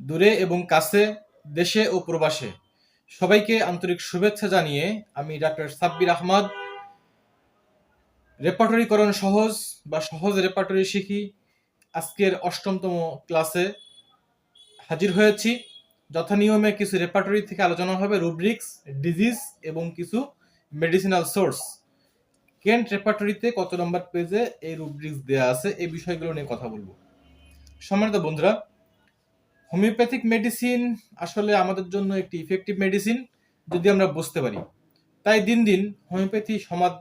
দূরে এবং কাছে, দেশে ও প্রবাসে। সবাইকে আন্তরিক শুভেচ্ছা জানিয়ে আমি ডাক্তার সাব্বির আহমদ। রেপার্টরিকরণ সহজ বা সহজ রেপার্টরি শিখি। আজকের অষ্টমতম ক্লাসে হাজির হয়েছি। যথানিয়মে কিছু রেপার্টরি থেকে আলোচনা হবে রুব্রিক্স, ডিজিজ এবং কিছু মেডিসিনাল সোর্স। কেন্ট রেপার্টরিতে কত নম্বর পেজে এই রুব্রিক্স দেয়া আছে, এই বিষয়গুলো নিয়ে কথা বলব। সম্মানিত বন্ধুরা হোমিওপ্যাথিক মেডিসিন আসলে আমাদের জন্য একটি ইফেক্টিভ মেডিসিন যদি আমরা বুঝতে পারি। তাই দিন দিন হোমিওপ্যাথি সমাদ,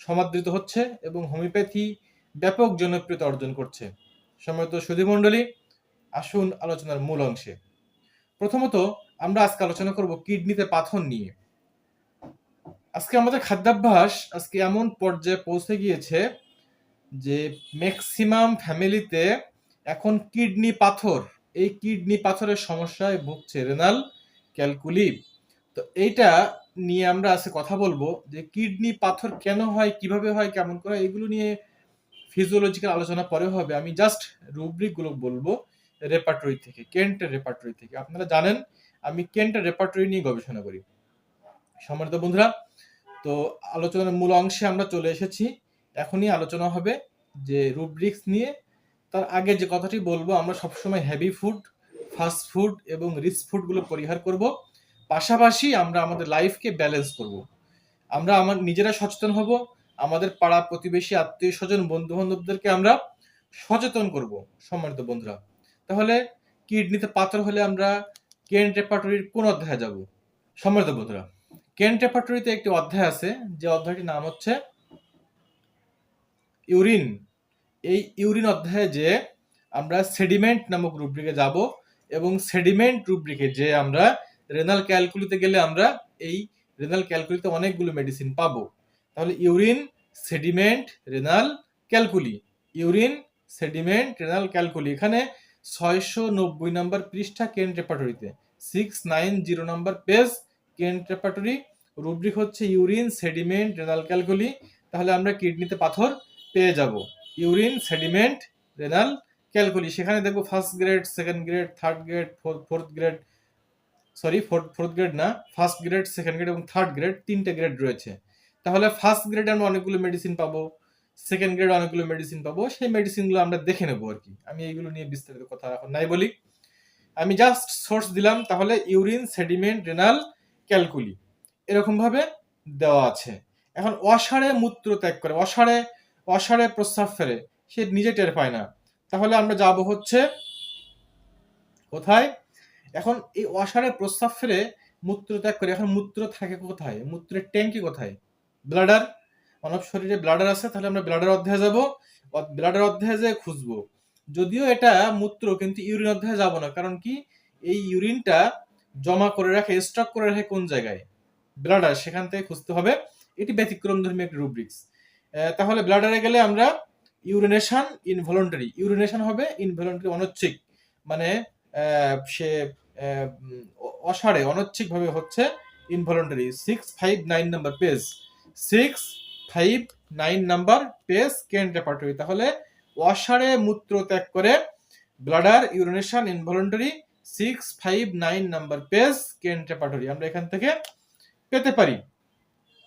সমাদৃত হচ্ছে এবং হোমিওপ্যাথি ব্যাপক জনপ্রিয়তা অর্জন করছে। সম্মানিত সুধীমণ্ডলী, আসুন আলোচনার মূল অংশে। প্রথমত, আমরা আজকে আলোচনা করব কিডনিতে পাথর নিয়ে। আজকে আমাদের খাদ্যাভ্যাস আজকে এমন পর্যায়ে পৌঁছে গিয়েছে যে ম্যাক্সিমাম ফ্যামিলিতে এখন কিডনি পাথর এই কিডনি পাথরের সমস্যায় ভুগছে রেনাল ক্যালকুলি তো এইটা নিয়ে আমরা আজকে কথা বলব যে কিডনি পাথর কেন হয়, কীভাবে হয়, কেমন করে, এগুলো নিয়ে ফিজিওলজিক্যাল আলোচনা পরে হবে। আমি জাস্ট রুব্রিকগুলো বলব রেপার্টরি থেকে কেন্টের রেপার্টরি থেকে। আপনারা জানেন, আমি কেন্টের রেপার্টরি নিয়ে গবেষণা করি। সম্মানিত বন্ধুরা, তো আলোচনার মূল অংশে আমরা চলে এসেছি। এখনই আলোচনা হবে যে রুব্রিক্স নিয়ে তার আগে যে কথাটি বলব, আমরা সবসময় হেভি ফুড ফাস্ট ফুড এবং রিচ ফুডগুলো পরিহার করব। পাশাপাশি আমরা আমাদের লাইফকে ব্যালেন্স করব। আমরা আমার নিজেরা সচেতন হব, আমাদের পাড়া প্রতিবেশী, আত্মীয় স্বজন বন্ধু বান্ধবদেরকে আমরা সচেতন করব, সম্মানিত বন্ধুরা। তাহলে কিডনিতে পাথর হলে আমরা কেন রেপার্টরির কোন অধ্যায়ে যাব? সম্মানিত বন্ধুরা কেন রেপার্টরিতে একটি অধ্যায় আছে, যে অধ্যায়টির নাম হচ্ছে ইউরিন। এই ইউরিন অধ্যায়ে যে আমরা সেডিমেন্ট নামক রুব্রিকে যাব এবং সেডিমেন্ট রুব্রিকে যে আমরা রেনাল ক্যালকুলিতে গেলে আমরা এই রেনাল ক্যালকুলিতে অনেকগুলো মেডিসিন পাবো। তাহলে urine, sediment renal calculi urine, sediment renal calculi এখানে ছয়শো নব্বই নম্বর পৃষ্ঠা কেন রেপার্টরিতে সিক্স নাইন জিরো নম্বর পেজ কেন রেপার্টরি রুব্রিক হচ্ছে ইউরিন, সেডিমেন্ট রেনাল ক্যালকুলি তাহলে আমরা কিডনিতে পাথর পেয়ে যাব। ইউরিন সেডিমেন্ট রেনাল ক্যালকুলি সেখানে দেখব first grade second grade third grade fourth grade sorry fourth fourth grade না ফার্স্ট গ্রেড সেকেন্ড গ্রেড এবং থার্ড গ্রেড তিনটে গ্রেড রয়েছে। তাহলে ফার্স্ট গ্রেডে আমরা অনেকগুলো মেডিসিন পাবো সেকেন্ড গ্রেড অনেকগুলো মেডিসিন পাবো, সেই মেডিসিনগুলো আমরা দেখে নেব আর কি। আমি এইগুলো নিয়ে বিস্তারিত কথা এখন নাই বলি। আমি জাস্ট সোর্স দিলাম, তাহলে ইউরিন সেডিমেন্ট রেনাল ক্যালকুলি এরকমভাবে দেওয়া আছে। এখন অসারে মূত্র ত্যাগ করে অসারে অসারে প্রস্রাব ফেলে। সে নিজে টের পায় না। তাহলে আমরা যাব হচ্ছে কোথায়? এখন এই অসারে প্রস্রাব ফেলে মূত্র ত্যাগ করে, এখন মূত্র থাকে কোথায়? মূত্রের ট্যাঙ্কি কোথায়? ব্লাডার? মানব শরীরে ব্লাডার আছে, তাহলে আমরা ব্লাডার অধ্যায়ে যাব। ব্লাডার অধ্যায়ে যেয়ে খুঁজবো। যদিও এটা মূত্র, কিন্তু ইউরিন অধ্যায়ে যাব না। কারণ কি? এই ইউরিনটা জমা করে রাখে, স্টক করে রাখে কোন জায়গায়? ব্লাডার, সেখান থেকে খুঁজতে হবে। এটি ব্যতিক্রম ধর্মী একটি রুব্রিক্স। তাহলে ব্লাডারে গেলে আমরা ইউরিনেশন ইনভলন্টারি ইউরিনেশন হবে ইনভলন্টারি অনৈচ্ছিক মানে সে আহ, উম, অনৈচ্ছিক ভাবে হচ্ছে involuntary six five nine number page six five nine number page Kent repertory তাহলে অসাড়ে মূত্র ত্যাগ করে bladder urination involuntary six five nine number page Kent repertory আমরা এখান থেকে পেতে পারি।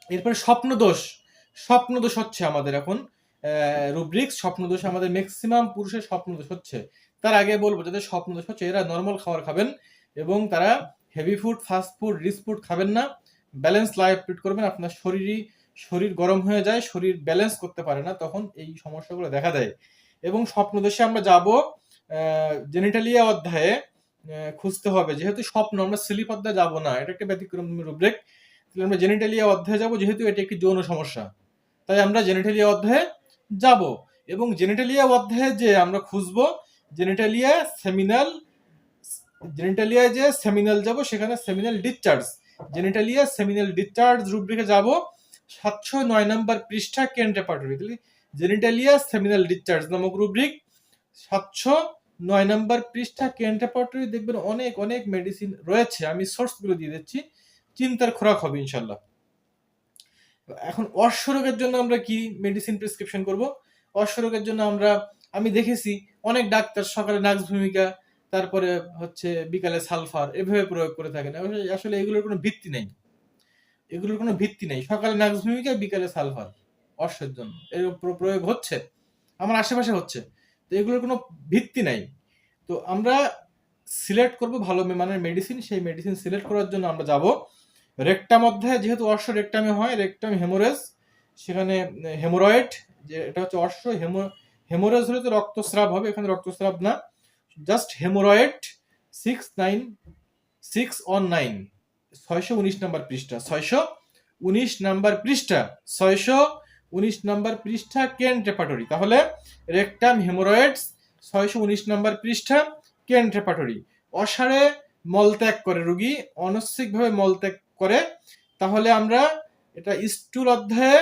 এরপরে স্বপ্ন দোষ স্বপ্ন দোষ হচ্ছে আমাদের এখন। রুব্রিক্স স্বপ্ন দোষ আমাদের ম্যাক্সিমাম পুরুষের স্বপ্ন দোষ হচ্ছে। তার আগে বলব যাদের স্বপ্ন দোষ হচ্ছে, এরা নর্মাল খাবার খাবেন এবং তারা heavy food fast food rich food খাবেন না। ব্যালেন্স লাইফ লিড করবেন, আপনার শরীরই, শরীর গরম হয়ে যায়, শরীর ব্যালেন্স করতে পারে না, তখন এই সমস্যাগুলো দেখা দেয়। এবং স্বপ্ন দোষে আমরা যাব জেনিটালিয়া অধ্যায়ে খুঁজতে হবে। যেহেতু স্বপ্ন, আমরা স্লিপ অধ্যায়ে যাব না, এটা একটা ব্যতিক্রম রুব্রিক আমরা জেনিটালিয়া অধ্যায়ে যাব, যেহেতু এটি একটি যৌন সমস্যা। তাই আমরা জেনিটালিয়া অধ্যায়ে যাব। এবং জেনিটালিয়া অধ্যায়ে যে আমরা খুঁজবো জেনিটালিয়া সেমিনাল জেনিটালিয়ায় যে সেমিনাল যাব, সেখানে seminal discharge genitalia seminal discharge রুব্রিকে যাব সাতশো নয় নম্বর পৃষ্ঠা কেন রেপার্টরি তাহলে জেনিটালিয়া সেমিনাল ডিসচার্জ নামক রুব্রিক সাতশো নয় নম্বর পৃষ্ঠা কেন রেপার্টরি দেখবেন অনেক অনেক মেডিসিন রয়েছে। আমি সোর্সগুলো দিয়ে দিচ্ছি। চিন্তার খোরাক হবে ইনশাল্লাহ এখন অশ্বরোগের জন্য আমরা কি মেডিসিন প্রেসক্রিপশন করব? অশ্বরোগের জন্য আমরা, আমি দেখেছি অনেক ডাক্তার সকালে নাক্স ভূমিকা তারপরে হচ্ছে বিকালে সালফার, এভাবে প্রয়োগ করে থাকেন। আসলে- এগুলোর কোনো ভিত্তি নেই। এগুলোর কোনো ভিত্তি নেই। সকালে নাক্স ভূমিকা বিকালে সালফার, অশ্বের জন্য। এরকম প্রয়োগ হচ্ছে। আমার আশেপাশে হচ্ছে। তো এগুলোর কোনো ভিত্তি নাই। তো আমরা সিলেক্ট করব ভালো মানের মেডিসিন সেই মেডিসিন সিলেক্ট করার জন্য আমরা যাব। রেকটাম অধ্যায়ে, যেহেতু অশ্ব রেকটামে হয়, রেকটাম হেমোরেজ, সেখানে হেমোরয়েড, যে এটা হচ্ছে অশ্ব, হেমো, হেমোরেজ হলে তো রক্তস্রাব হবে, এখানে রক্তস্রাব না। Just haemorrhoid, six nine, six on nine, ছয়শো উনিশ নাম্বার পৃষ্ঠা, ছয়শো উনিশ নাম্বার পৃষ্ঠা, ছয়শো উনিশ নাম্বার পৃষ্ঠা কেন রেপাটরি। তাহলে রেকটাম হেমোরয়েডস, ছয়শো উনিশ নাম্বার পৃষ্ঠা কেন রেপাটরি। অসারে মলত্যাগ করে রুগী অনস্বিকভাবে মলত্যাগ করে, তাহলে আমরা এটা স্টুল অধ্যায়ে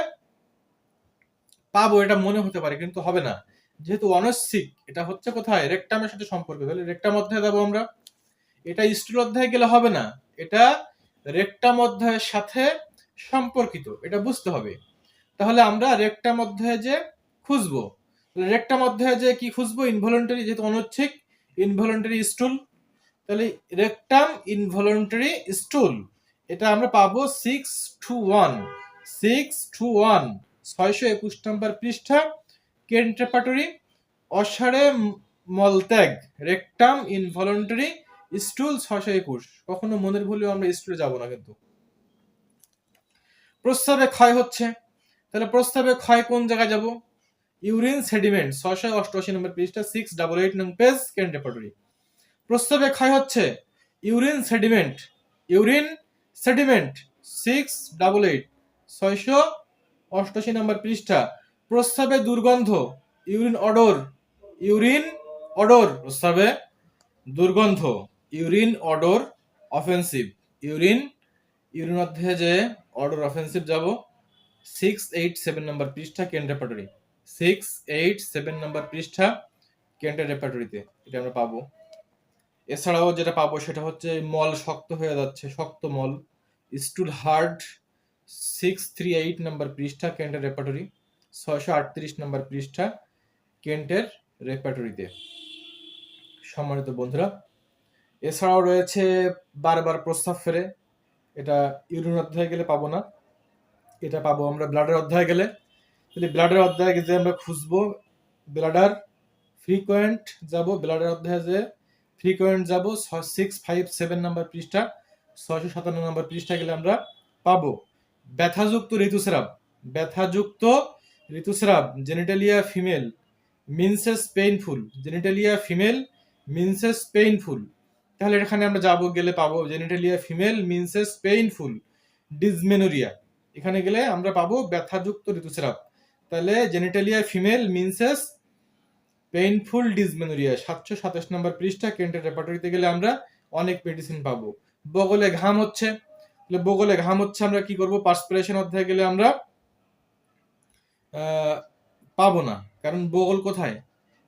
পাবো, এটা মনে হতে পারে, কিন্তু হবে না। যেহেতু অনস্বিক এটা হচ্ছে কোথায়? রেকটামের সাথে সম্পর্ক তাহলে রেকটাম অধ্যায়ে যাব আমরা। এটা স্টুল অধ্যায়ে গেলে হবে না। এটা রেকটাম অধ্যায়ের সাথে সম্পর্কিত, এটা বুঝতে হবে। তাহলে আমরা রেকটাম অধ্যায়ে যে খুঁজবো রেকটাম অধ্যায়ে যে কি খুঁজবো? ইনভলেন্টারি যেহেতু অনৈচ্ছিক ইনভলেন্টারি স্টুল তাহলে রেকটাম ইনভলেন্টারি স্টুল এটা আমরা পাবো six two one six two one ছয়শো একুশ নম্বর পৃষ্ঠা কেন্ট্রেপাটরি অসারে মলত্যাগ, রেকটাম ইনভলন্টারি স্টুল ছয়শো একুশ। কখনো মনের ভুলেও আমরা স্টুলে যাব না কিন্তু। প্রস্তাবে ক্ষয় হচ্ছে। তাহলে প্রস্তাবে ক্ষয় কোন জায়গায় যাব? ইউরিন সেডিমেন্ট, ছয়শো অষ্টআশি নম্বর পৃষ্ঠা সিক্স ডাবল এইট নং পেজ কেন রেপার্টরি প্রস্তাবে ক্ষয় হচ্ছে। Urine sediment, urine sediment six double eight. ছয়শো অষ্টআশি নম্বর পৃষ্ঠা প্রস্তাবে দুর্গন্ধ, ইউরিন অডোর ইউরিন অডোর প্রস্তাবে দুর্গন্ধ, urine odour offensive urine urine অধ্যায়ে যে অর্ডার অফেন্সিভ যাব সিক্স এইট সেভেন নম্বর পৃষ্ঠা Kent repertory six eight seven নম্বর পৃষ্ঠা কেন্টের রেপার্টরিতে এটা আমরা পাবো। এছাড়াও যেটা পাবো সেটা হচ্ছে মল শক্ত হয়ে যাচ্ছে, শক্ত মল। Stool hard six three eight number পৃষ্ঠা, কেন্টের রেপার্টরি ছয়শো আটত্রিশ নম্বর পৃষ্ঠা, কেন্টের রেপার্টরিতে সম্মানিত বন্ধুরা, এছাড়াও রয়েছে বারবার প্রস্তাব ফেরে এটা ইউরিন অধ্যায়ে গেলে পাবো না। এটা পাবো আমরা ব্লাডের অধ্যায়ে গেলে। তাহলে ব্লাডের অধ্যায়ে যে আমরা খুঁজবো, ব্লাডার ফ্রিকোয়েন্ট যাব, ব্লাডের অধ্যায়ে যে ফ্রিকোয়েন্ট যাব সিক্স ফাইভ সেভেন নাম্বার পৃষ্ঠা, ছয়শো সাতান্ন নম্বর পৃষ্ঠা গেলে আমরা পাবো। ব্যথাযুক্ত ঋতুস্রাব ব্যথাযুক্ত ঋতুস্রাব genitalia female menses painful genitalia female menses painful তাহলে এখানে আমরা যাব, গেলে পাবো genitalia female menses painful dysmenorrhoea এখানে গেলে আমরা পাবো ব্যথাযুক্ত ঋতুস্রাব। তাহলে genitalia female menses painful dysmenorrhoea সাতশো সাতাশ নম্বর পৃষ্ঠা, কেন্টের রেপার্টরিতে গেলে আমরা অনেক মেডিসিন পাবো। বগলে ঘাম হচ্ছে, তাহলে বগলে ঘাম হচ্ছে আমরা কি করব? পার্সপিরেশন অধ্যায়ে গেলে আমরা পাবো না। কারণ বগল কোথায়?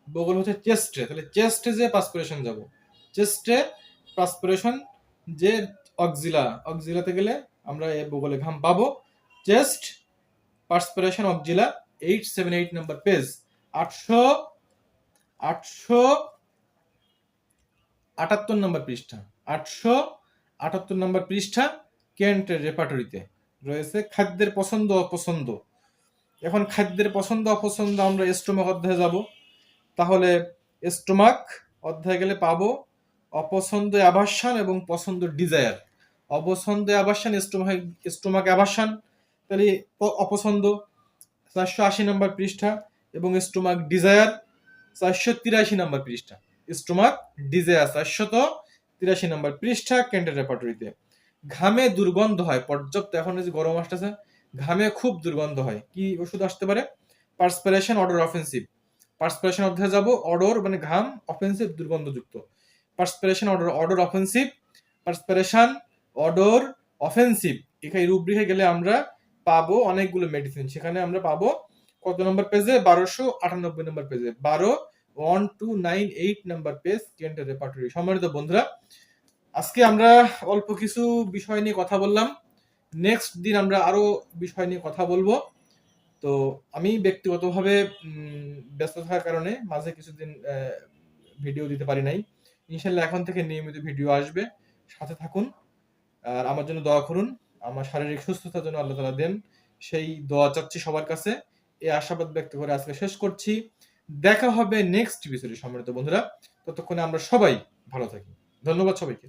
বগল হচ্ছে চেস্টে তাহলে চেস্টে যে পার্সপিরেশন যাব। চেস্টে পার্সপিরেশন যে অক্সিলা অক্সিলাতে গেলে আমরা এ বগলে ঘাম পাবো। Chest perspiration axilla eight seven eight number page আটশো আটশো আটাত্তর নম্বর পৃষ্ঠা। আটশো আটাত্তর নম্বর পৃষ্ঠা কেন্টের রেপার্টরিতে রয়েছে খাদ্যের পছন্দ, অপছন্দ। এখন খাদ্যের পছন্দ, অপছন্দ আমরা স্টোমাক অধ্যায়ে যাব। তাহলে স্টোমাক অধ্যায়ে গেলে পাবো অপছন্দ অ্যাভার্সান এবং পছন্দ ডিজায়ার অপছন্দ অ্যাভার্সান স্টোমাক স্টোমাক অ্যাভার্সান তাহলে অপছন্দ। চারশো আশি নম্বর পৃষ্ঠা এবং স্টোমাক ডিজায়ার চারশো তিরাশি নম্বর পৃষ্ঠা। স্টোমাক ডিজায়ার চারশত তিরাশি নম্বর পৃষ্ঠা, কেন্টের রেপার্টরিতে ঘামে দুর্গন্ধ হয়, পর্যাপ্ত এখন যে গরম আসতেছে, ঘামে খুব দুর্গন্ধ হয়। কি ওষুধ আসতে পারে? পার্সপিরেশন অর্ডার অফেন্সিভ পার্সপিরেশন অধ্যায়ে যাব অর্ডর মানে ঘাম অফেন্সিভ দুর্গন্ধযুক্ত। Perspiration odour odour offensive perspiration odour offensive এখানে রুব্রিকে গেলে আমরা পাবো অনেকগুলো মেডিসিন সেখানে আমরা পাবো কত নম্বর পেজে বারোশো আটানব্বই নম্বর পেজে বারো one two nine eight number page কেন্টের repertory সম্মানিত বন্ধুরা, আজকে আমরা অল্প কিছু বিষয় নিয়ে কথা বললাম। নেক্সট দিন আমরা আরও বিষয় নিয়ে কথা বলব। তো আমি ব্যক্তিগতভাবে ব্যস্ত থাকার কারণে মাঝে কিছুদিন ভিডিও দিতে পারি নাই। ইনশাল্লাহ এখন থেকে নিয়মিত ভিডিও আসবে। সাথে থাকুন, আর আমার জন্য দোয়া করুন। আমার শারীরিক সুস্থতার জন্য আল্লাহ তালা দেন। সেই দোয়া চাচ্ছি সবার কাছে। এই আশাবাদ ব্যক্ত করে আজকে শেষ করছি। দেখা হবে নেক্সট এপিসোডে সম্মানিত বন্ধুরা। ততক্ষণে আমরা সবাই ভালো থাকি। ধন্যবাদ সবাইকে।